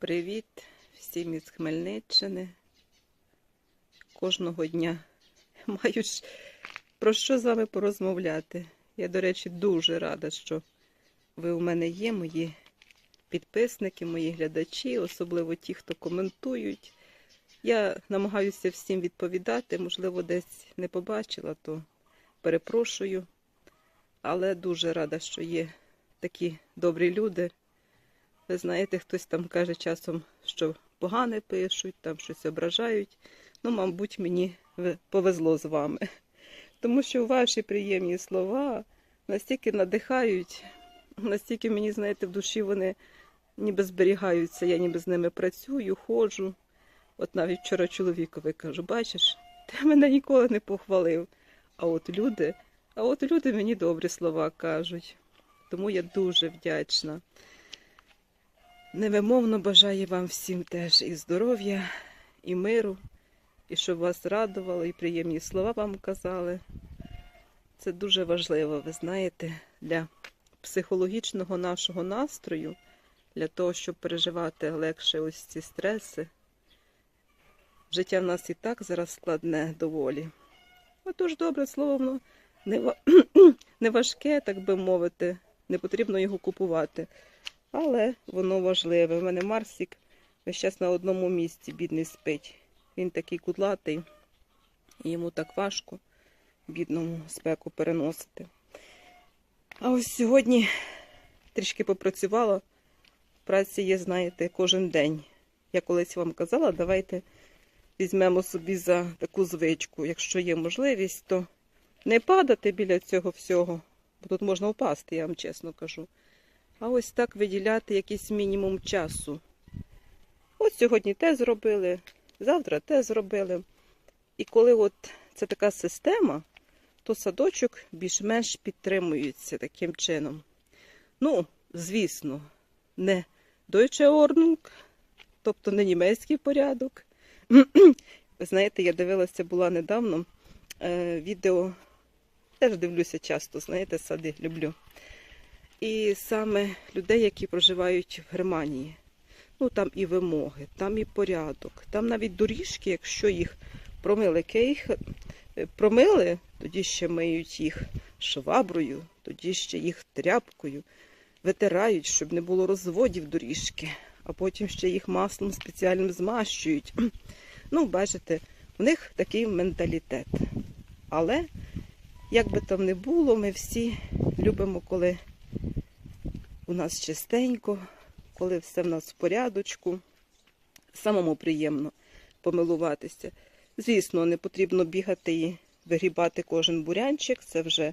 Привіт всім із Хмельниччини. Кожного дня маю про що з вами порозмовляти. Я, до речі, дуже рада, що ви у мене є, мої підписники, мої глядачі, особливо ті, хто коментують. Я намагаюся всім відповідати, можливо, десь не побачила, то перепрошую. Але дуже рада, що є такі добрі люди. Ви знаєте, хтось там каже часом, що погане пишуть, там щось ображають. Ну, мабуть, мені повезло з вами. Тому що ваші приємні слова настільки надихають, настільки мені, знаєте, в душі вони ніби зберігаються, я ніби з ними працюю, ходжу. От навіть вчора чоловікові кажу, бачиш, ти мене ніколи не похвалив. А от люди, а от люди мені добрі слова кажуть. Тому я дуже вдячна. Невимовно бажаю вам всім теж і здоров'я, і миру, і щоб вас радувало, і приємні слова вам казали. Це дуже важливо, ви знаєте, для психологічного нашого настрою, для того, щоб переживати легше ось ці стреси. Життя в нас і так зараз складне доволі. Отож, добре не, не важке, так би мовити, не потрібно його купувати. Але воно важливе. У мене Марсік весь час на одному місці бідний спить. Він такий кудлатий, і йому так важко бідному спеку переносити. А ось сьогодні трішки попрацювала. Праці є, знаєте, кожен день. Я колись вам казала, давайте візьмемо собі за таку звичку. Якщо є можливість, то не падати біля цього всього, бо тут можна впасти, я вам чесно кажу. А ось так виділяти якийсь мінімум часу. От сьогодні те зробили, завтра те зробили. І коли от це така система, то садочок більш-менш підтримується таким чином. Ну, звісно, не Deutsche Ordnung, тобто не німецький порядок. Ви знаєте, я дивилася була недавно е, відео, теж дивлюся часто, знаєте, сади люблю. І саме людей, які проживають в Германії. Ну там і вимоги, там і порядок, там навіть доріжки, якщо їх промили кейх, е, промили, тоді ще миють їх шваброю, тоді ще їх тряпкою, витирають, щоб не було розводів доріжки, а потім ще їх маслом спеціальним змащують. Ну, бачите, у них такий менталітет. Але, як би там не було, ми всі любимо, коли у нас чистенько, коли все в нас в порядочку. Самому приємно помилуватися. Звісно, не потрібно бігати і вигрібати кожен бурянчик. Це вже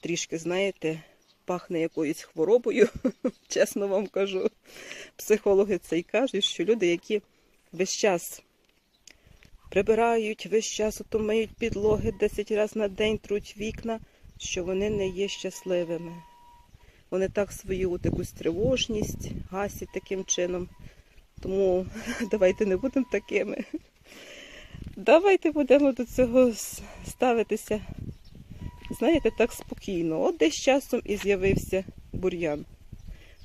трішки, знаєте, пахне якоюсь хворобою, чесно вам кажу. Психологи це й кажуть, що люди, які весь час прибирають, весь час ото підлоги 10 разів на день, труть вікна, що вони не є щасливими. Вони так свою от якусь тривожність гасять таким чином. Тому давайте не будемо такими. Давайте будемо до цього ставитися, знаєте, так спокійно. От десь часом і з'явився бур'ян.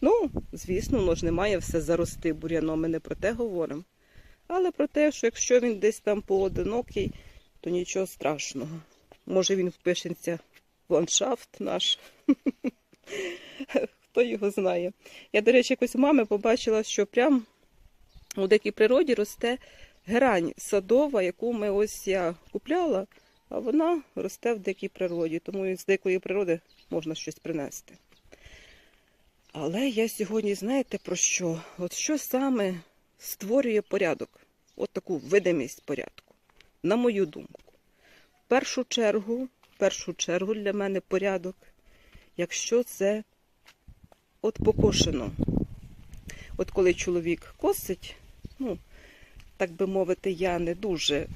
Ну, звісно, воно ж не має все зарости бур'яном, ми не про те говоримо. Але про те, що якщо він десь там поодинокий, то нічого страшного. Може він впишеться в ландшафт наш. Хто його знає. Я, до речі, якось у мами побачила, що прям у дикій природі росте герань садова, яку ми ось я купляла, а вона росте в дикій природі, тому з дикої природи можна щось принести. Але я сьогодні, знаєте про що? От що саме створює порядок? От таку видимість порядку, на мою думку. В першу чергу, в першу чергу для мене порядок, якщо це от покошено. От коли чоловік косить, ну, так би мовити, я не дуже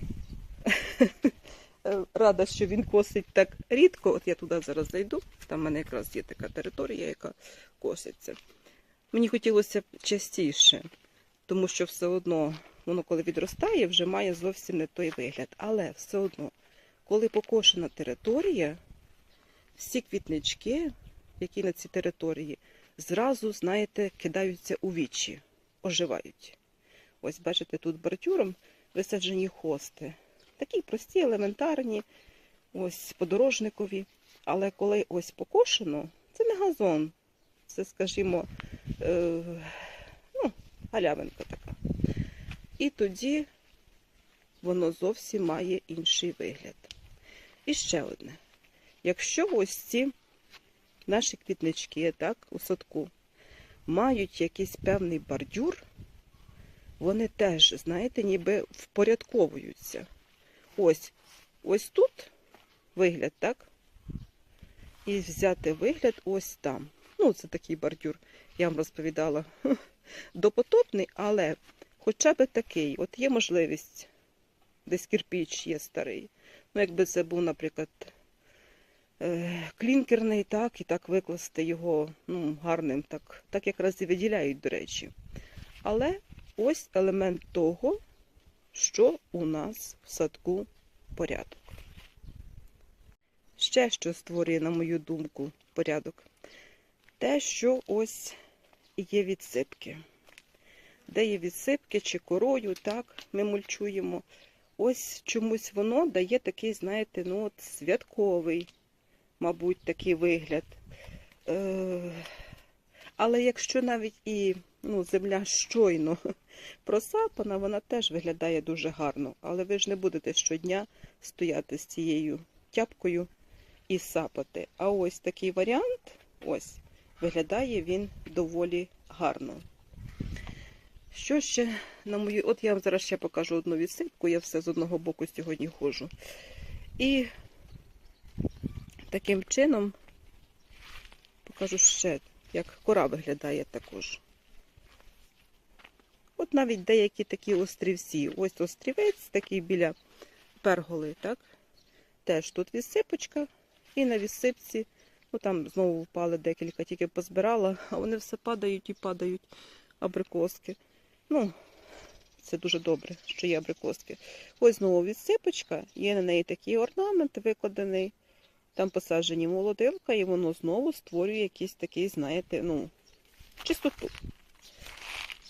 рада, що він косить так рідко. От я туди зараз зайду, там в мене якраз є така територія, яка коситься. Мені хотілося б частіше, тому що все одно воно, коли відростає, вже має зовсім не той вигляд. Але все одно, коли покошена територія, всі квітнички, які на цій території, зразу, знаєте, кидаються у вічі. оживають. Ось бачите, тут бордюром висаджені хости. Такі прості, елементарні, ось подорожникові. Але коли ось покошено, це не газон, це, скажімо, е, ну, галявинка така. І тоді воно зовсім має інший вигляд. І ще одне. Якщо ось ці наші квітнички, так, у садку, мають якийсь певний бордюр, вони теж, знаєте, ніби впорядковуються. Ось, ось тут вигляд, так? І взяти вигляд ось там. Ну, це такий бордюр, я вам розповідала. Допотопний, але хоча б такий. От є можливість, десь кирпіч є старий. Ну, якби це був, наприклад, клінкерний, так, і так викласти його ну, гарним, так, так якраз і виділяють, до речі. Але ось елемент того, що у нас в садку порядок. Ще що створює, на мою думку, порядок. Те, що ось є відсипки. Де є відсипки чи корою, так, ми мульчуємо. Ось чомусь воно дає такий, знаєте, ну от святковий, мабуть, такий вигляд. Е, але якщо навіть і ну, земля щойно просапана, вона теж виглядає дуже гарно. Але ви ж не будете щодня стояти з цією тяпкою і сапати. А ось такий варіант, ось, виглядає він доволі гарно. Що ще на мою. От я вам зараз ще покажу одну відсипку, я все з одного боку сьогодні ходжу. І таким чином покажу ще, як кора виглядає також. От навіть деякі такі острівці. Ось острівець такий біля перголи, так? Теж тут відсипочка, і на відсипці, ну там знову впали декілька, тільки позбирала, а вони все падають і падають абрикоски. Ну, це дуже добре, що є абрикоски. Ось знову відсипочка, є на неї такий орнамент викладений. Там посаджені молодилка, і воно знову створює якийсь такий, знаєте, ну, чистоту.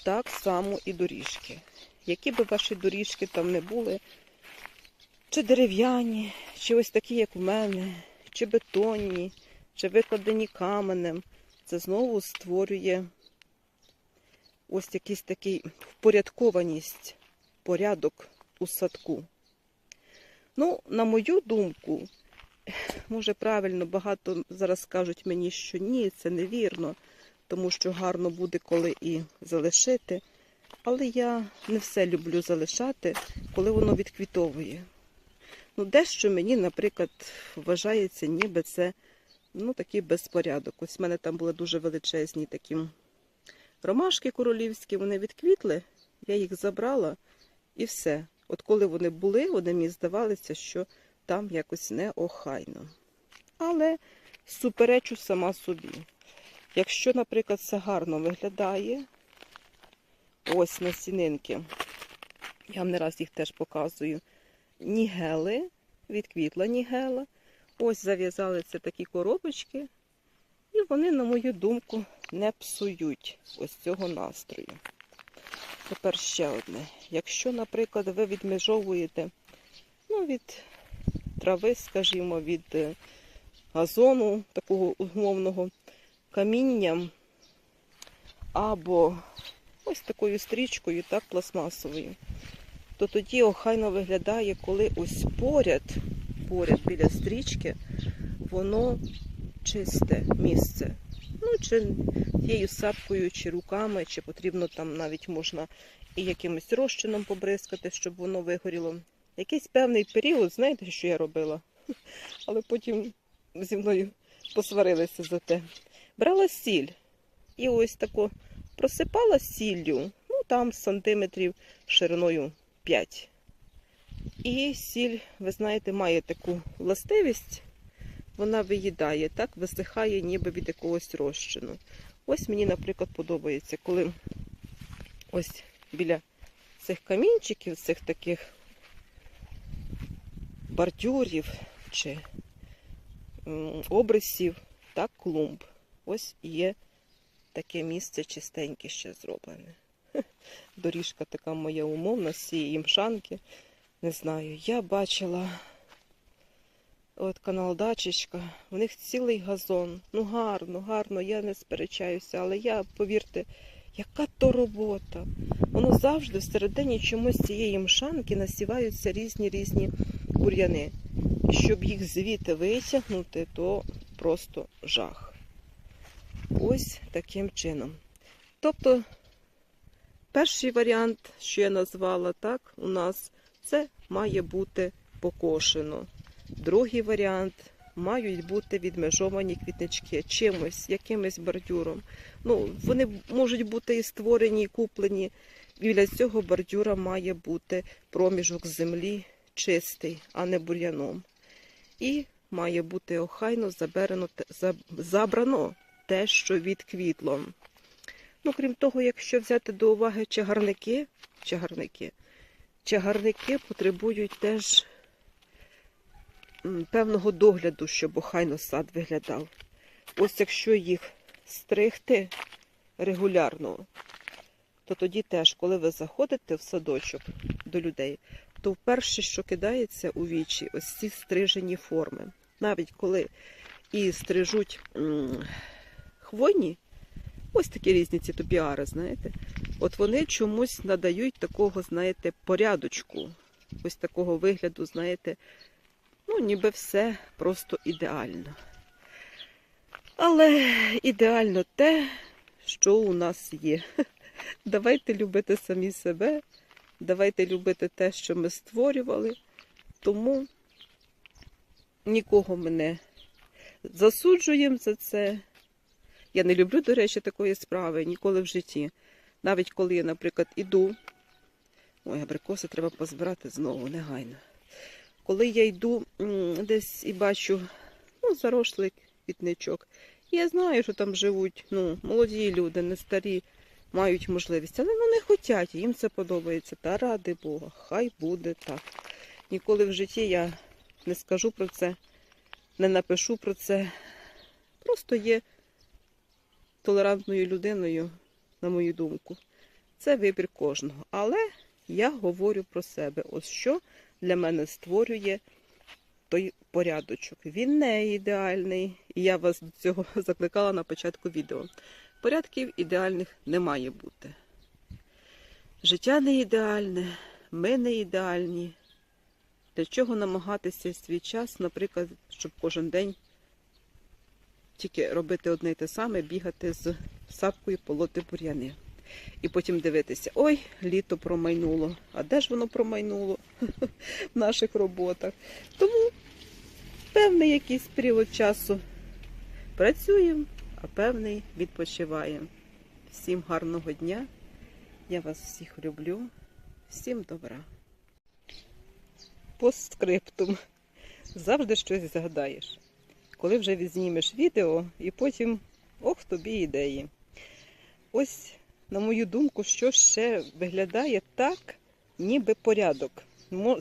Так само і доріжки. Які би ваші доріжки там не були, чи дерев'яні, чи ось такі, як у мене, чи бетонні, чи викладені каменем, це знову створює ось якийсь такий впорядкованість, порядок у садку. Ну, на мою думку, може правильно, багато зараз скажуть мені, що ні, це невірно, тому що гарно буде коли і залишити. Але я не все люблю залишати, коли воно відквітовує. Ну, дещо мені, наприклад, вважається, ніби це ну, такий безпорядок. Ось в мене там були дуже величезні такі ромашки королівські, вони відквітли, я їх забрала і все. От коли вони були, вони мені здавалися, що там якось неохайно. Але суперечу сама собі. Якщо, наприклад, це гарно виглядає, ось насінинки, я вам не раз їх теж показую, нігели, відквітла нігела. Ось зав'язали це такі коробочки, і вони, на мою думку, не псують ось цього настрою. Тепер ще одне. Якщо, наприклад, ви відмежовуєте ну, від трави, скажімо, від е, газону такого умовного камінням, або ось такою стрічкою, так, пластмасовою, то тоді охайно виглядає, коли ось поряд, поряд біля стрічки, воно чисте місце. Ну, чи тією сапкою, чи руками, чи потрібно там навіть можна і якимось розчином побризкати, щоб воно вигоріло. Якийсь певний період, знаєте, що я робила? Але потім зі мною посварилися за те. Брала сіль і ось тако просипала сіллю, ну там сантиметрів шириною 5. І сіль, ви знаєте, має таку властивість, вона виїдає, так, висихає ніби від якогось розчину. Ось мені, наприклад, подобається, коли ось біля цих камінчиків, цих таких бордюрів чи обрисів, так, клумб. Ось є таке місце чистеньке ще зроблене. Доріжка така моя умовна, з цієї мшанки. Не знаю, я бачила от канал Дачечка, у них цілий газон. Ну гарно, гарно, я не сперечаюся, але я, повірте, яка то робота. Воно завжди всередині чомусь цієї мшанки насіваються різні різні бур'яни. І щоб їх звідти витягнути, то просто жах. Ось таким чином. Тобто, перший варіант, що я назвала так, у нас це має бути покошено. Другий варіант мають бути відмежовані квітнички чимось, якимось бордюром. Ну, вони можуть бути і створені, і куплені. Біля цього бордюра має бути проміжок землі чистий, а не бур'яном. І має бути охайно заберено, забрано те, що відквітло. Ну, крім того, якщо взяти до уваги чагарники, чагарники, чагарники потребують теж певного догляду, щоб охайно сад виглядав. Ось якщо їх стригти регулярно, то тоді теж, коли ви заходите в садочок до людей, то вперше, що кидається у вічі, ось ці стрижені форми. Навіть коли і стрижуть хвойні, ось такі різні ці топіари, знаєте, от вони чомусь надають такого, знаєте, порядочку, ось такого вигляду, знаєте, ну, ніби все просто ідеально. Але ідеально те, що у нас є. Давайте любити самі себе, давайте любити те, що ми створювали. Тому нікого ми не засуджуємо за це. Я не люблю, до речі, такої справи ніколи в житті. Навіть коли я, наприклад, іду. Ой, абрикоси треба позбирати знову, негайно. Коли я йду десь і бачу ну, зарослий квітничок, я знаю, що там живуть ну, молоді люди, не старі, мають можливість, але вони хочуть, їм це подобається. Та ради Бога, хай буде так. Ніколи в житті я не скажу про це, не напишу про це. Просто є толерантною людиною, на мою думку. Це вибір кожного. Але я говорю про себе. Ось що для мене створює той порядочок. Він не ідеальний, і я вас до цього закликала на початку відео. Порядків ідеальних не має бути. Життя не ідеальне, ми не ідеальні. Для чого намагатися свій час, наприклад, щоб кожен день тільки робити одне й те саме, бігати з сапкою, полоти бур'яни. І потім дивитися, ой, літо промайнуло. А де ж воно промайнуло в наших роботах? Тому певний якийсь період часу працюємо, а певний відпочиваємо. Всім гарного дня. Я вас всіх люблю. Всім добра. Постскриптум. Завжди щось згадаєш. Коли вже відзнімеш відео, і потім ох тобі ідеї. Ось, на мою думку, що ще виглядає так, ніби порядок.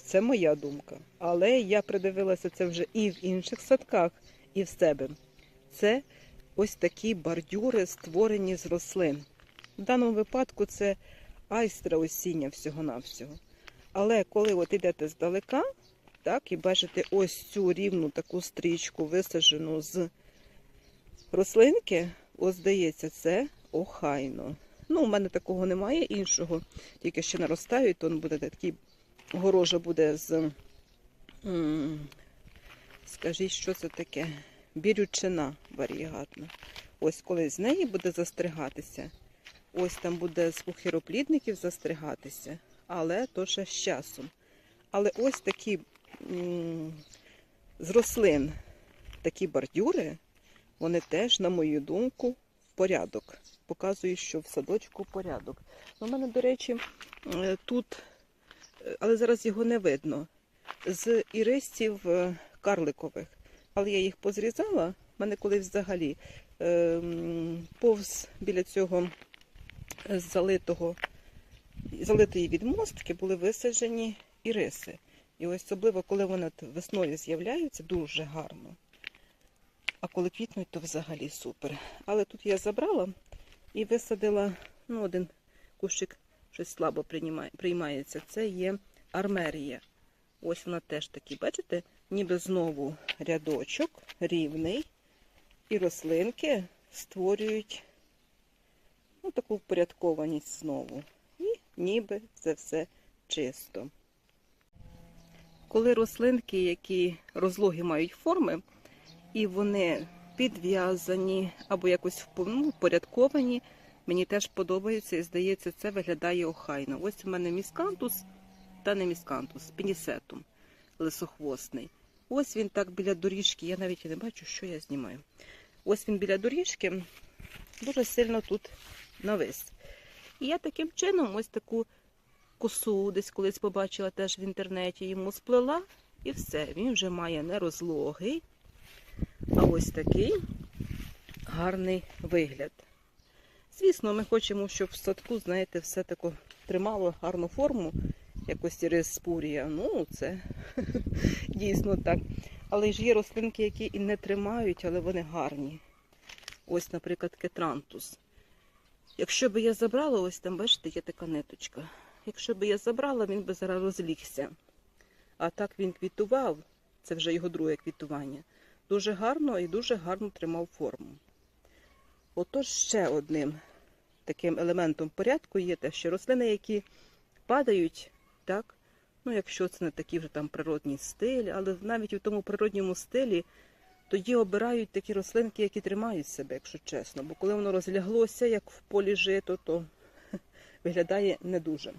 Це моя думка. Але я придивилася це вже і в інших садках, і в себе. Це ось такі бордюри, створені з рослин. В даному випадку це айстра осіння всього-навсього. Але коли от йдете здалека, так, і бачите ось цю рівну таку стрічку, висаджену з рослинки, ось здається, це охайно. Ну, у мене такого немає іншого, тільки ще наростають, то буде такий горожа буде з. Скажіть, що це таке? Бірючина варігатна. Ось коли з неї буде застригатися. Ось там буде з пухироплідників застригатися, але то ще з часом. Але ось такі з рослин, такі бордюри, вони теж, на мою думку, порядок. Показують, що в садочку порядок. У мене, до речі, е, тут, е, але зараз його не видно, з іристів е, карликових. Але я їх позрізала. У мене колись взагалі е, повз біля цього е, залитого, залитої відмостки були висаджені іриси. І ось особливо, коли вони весною з'являються, дуже гарно. А коли квітнуть, то взагалі супер. Але тут я забрала і висадила ну, один кущик щось слабо приймає, приймається. Це є армерія. Ось вона теж такі, бачите, ніби знову рядочок рівний, і рослинки створюють ну, таку впорядкованість знову. І ніби це все чисто. Коли рослинки, які розлоги мають форми, і вони підв'язані або якось ну, впорядковані, мені теж подобається і здається, це виглядає охайно. Ось у мене міскантус, та не міскантус, пінісетум лисохвостний. Ось він так біля доріжки, я навіть і не бачу, що я знімаю. Ось він біля доріжки, дуже сильно тут навис. І я таким чином ось таку косу десь колись побачила теж в інтернеті, йому сплела, і все. Він вже має не розлогий, а ось такий гарний вигляд. Звісно, ми хочемо, щоб в садку, знаєте, все тако тримало гарну форму, якось респурія. Ну, це дійсно так. Але ж є рослинки, які і не тримають, але вони гарні. Ось, наприклад, кетрантус. Якщо би я забрала, ось там, бачите, є така ниточка. Якщо би я забрала, він би зараз розлігся. А так він квітував, це вже його друге квітування. Дуже гарно і дуже гарно тримав форму. Отож, ще одним таким елементом порядку є те, що рослини, які падають, так, ну якщо це не такий вже там природній стиль, але навіть у тому природньому стилі тоді обирають такі рослинки, які тримають себе, якщо чесно. Бо коли воно розляглося, як в полі жито, то виглядає не дуже.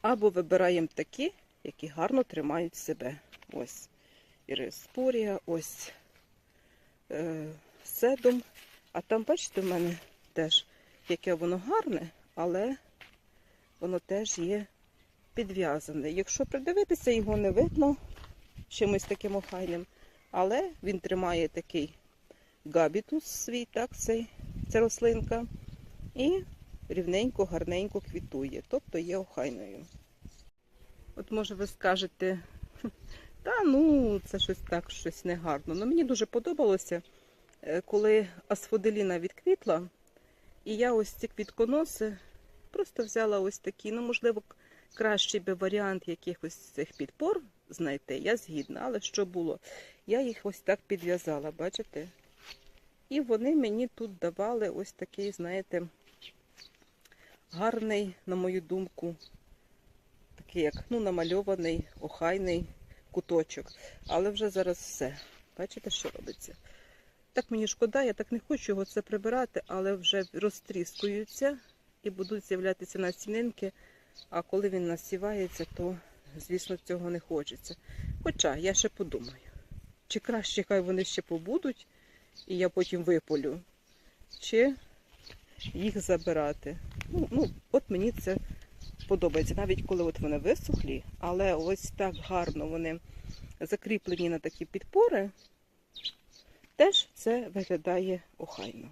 Або вибираємо такі, які гарно тримають себе. Ось ірискурія, ось е, седум. А там, бачите, в мене теж, яке воно гарне, але воно теж є підв'язане. Якщо придивитися, його не видно чимось таким охайним. Але він тримає такий габітус свій, так, цей, ця рослинка, і рівненько, гарненько квітує, тобто є охайною. От може ви скажете, та ну, це щось так, щось негарно. Ну мені дуже подобалося, е, коли асфоделіна відквітла, і я ось ці квітконоси просто взяла ось такі, ну, можливо, кращий би варіант якихось цих підпор знайти, я згідна, але що було? Я їх ось так підв'язала, бачите? І вони мені тут давали ось такий, знаєте, гарний, на мою думку, такий як ну, намальований, охайний куточок. Але вже зараз все. Бачите, що робиться? Так мені шкода, я так не хочу його це прибирати, але вже розтріскуються і будуть з'являтися насінинки. А коли він насівається, то, звісно, цього не хочеться. Хоча я ще подумаю, чи краще хай вони ще побудуть, і я потім виполю, чи їх забирати. Ну, ну от мені це подобається, навіть коли от вони висохлі, але ось так гарно вони закріплені на такі підпори, теж це виглядає охайно.